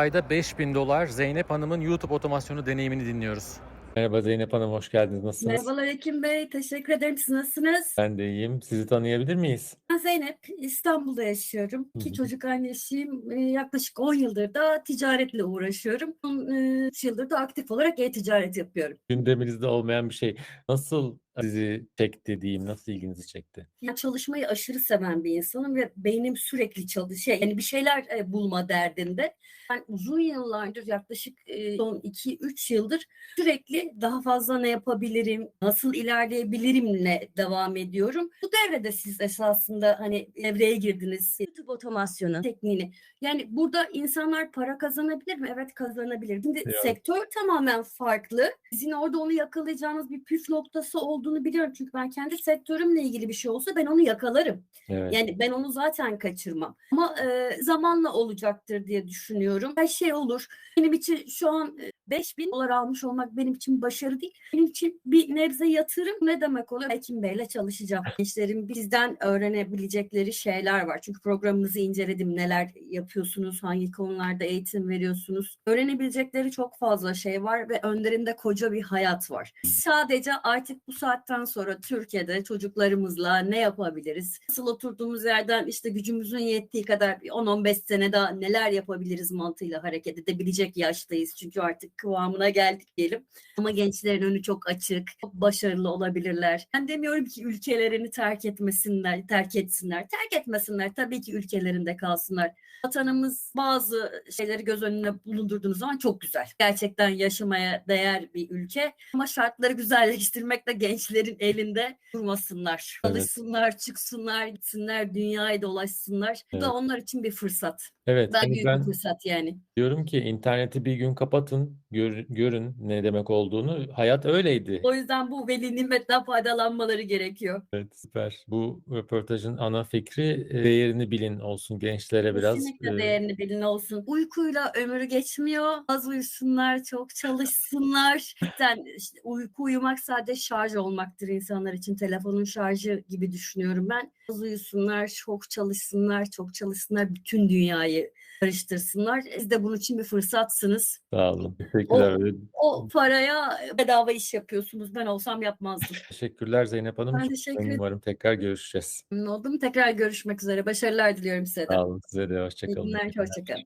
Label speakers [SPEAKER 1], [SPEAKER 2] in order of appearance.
[SPEAKER 1] Ayda 5000 dolar Zeynep Hanım'ın YouTube otomasyonu deneyimini dinliyoruz. Merhaba Zeynep Hanım, hoş geldiniz. Nasılsınız?
[SPEAKER 2] Merhabalar Ekim Bey, teşekkür ederim. Siz nasılsınız?
[SPEAKER 1] Ben de iyiyim. Sizi tanıyabilir miyiz?
[SPEAKER 2] Ben Zeynep, İstanbul'da yaşıyorum.
[SPEAKER 1] Hı
[SPEAKER 2] İki çocuk annesiyim. Ee, Yaklaşık 10 yıldır da ticaretle uğraşıyorum. 3 yıldır da aktif olarak e-ticaret yapıyorum.
[SPEAKER 1] Gündeminizde olmayan bir şey. Nasıl sizi çekti diyeyim, nasıl ilginizi çekti?
[SPEAKER 2] Yani çalışmayı aşırı seven bir insanım ve beynim sürekli çalışıyor. Yani bir şeyler e, bulma derdinde. Ben uzun yıllardır yaklaşık e, son 2-3 yıldır sürekli daha fazla ne yapabilirim, nasıl ilerleyebilirimle devam ediyorum. Bu devrede siz esasında hani devreye girdiniz. YouTube otomasyonu tekniğini. Yani burada insanlar para kazanabilir mi? Evet kazanabilir. Şimdi
[SPEAKER 1] Evet.
[SPEAKER 2] sektör tamamen farklı. Sizin orada onu yakalayacağınız bir püf noktası olduğunu biliyorum. Çünkü ben kendi sektörümle ilgili bir şey olsa ben onu yakalarım.
[SPEAKER 1] Evet.
[SPEAKER 2] Yani ben onu zaten kaçırmam. Ama e, zamanla olacaktır diye düşünüyorum. Her şey olur. Benim için şu an e, 5000 dolar almış olmak benim için başarı değil. Benim için bir nebze yatırım ne demek oluyor? Ekim Bey'le çalışacağım. Gençlerin bizden öğrenebilecekleri şeyler var. Çünkü programımızı inceledim. Neler yapıyorsunuz, hangi konularda eğitim veriyorsunuz. Öğrenebilecekleri çok fazla şey var ve önlerinde koca bir hayat var. Sadece artık bu saatten sonra Türkiye'de çocuklarımızla ne yapabiliriz? Nasıl oturduğumuz yerden işte gücümüzün yettiği kadar bir 10-15 sene daha neler yapabiliriz mantığıyla hareket edebilecek yaştayız. Çünkü artık kıvamına geldik diyelim. Ama gençlerin önü çok açık, çok başarılı olabilirler. Ben demiyorum ki ülkelerini terk etmesinler, terk etsinler. Terk etmesinler tabii ki ülkelerinde kalsınlar. Vatanımız bazı şeyleri göz önüne bulundurduğunuz zaman çok güzel. Gerçekten yaşamaya değer bir ülke. Ama şartları güzelleştirmek de gençlerin elinde durmasınlar.
[SPEAKER 1] Evet.
[SPEAKER 2] Çalışsınlar, çıksınlar, gitsinler, dünyayı dolaşsınlar. Bu
[SPEAKER 1] Evet.
[SPEAKER 2] da onlar için bir fırsat.
[SPEAKER 1] Evet,
[SPEAKER 2] Ben
[SPEAKER 1] hani
[SPEAKER 2] büyük
[SPEAKER 1] ben
[SPEAKER 2] bir fırsat yani.
[SPEAKER 1] diyorum ki interneti bir gün kapatın, gör- görün ne demek olduğunu. Hayat öyleydi.
[SPEAKER 2] O yüzden bu veli nimetten faydalanmaları gerekiyor.
[SPEAKER 1] Evet, süper. Bu röportajın ana fikri e, değerini bilin olsun gençlere biraz.
[SPEAKER 2] Kesinlikle
[SPEAKER 1] e,
[SPEAKER 2] değerini bilin olsun. Uykuyla ömrü geçmiyor. Az uyusunlar, çok çalışsınlar. Cidden işte uyku uyumak sadece şarj olmaktır insanlar için. Telefonun şarjı gibi düşünüyorum ben. Az uyusunlar, çok çalışsınlar, çok çalışsınlar. Bütün dünyayı karıştırsınlar. Siz de bunun için bir fırsatsınız.
[SPEAKER 1] Sağ olun. Teşekkürler.
[SPEAKER 2] O paraya bedava iş yapıyorsunuz. Ben olsam yapmazdım.
[SPEAKER 1] Teşekkürler Zeynep Hanım.
[SPEAKER 2] Ben teşekkür ederim.
[SPEAKER 1] umarım tekrar görüşeceğiz.
[SPEAKER 2] Memnun oldum. Tekrar görüşmek üzere. Başarılar diliyorum size de.
[SPEAKER 1] Sağ olun size de.
[SPEAKER 2] İyi
[SPEAKER 1] Hoşça kalın.
[SPEAKER 2] günler, hoşça kalın.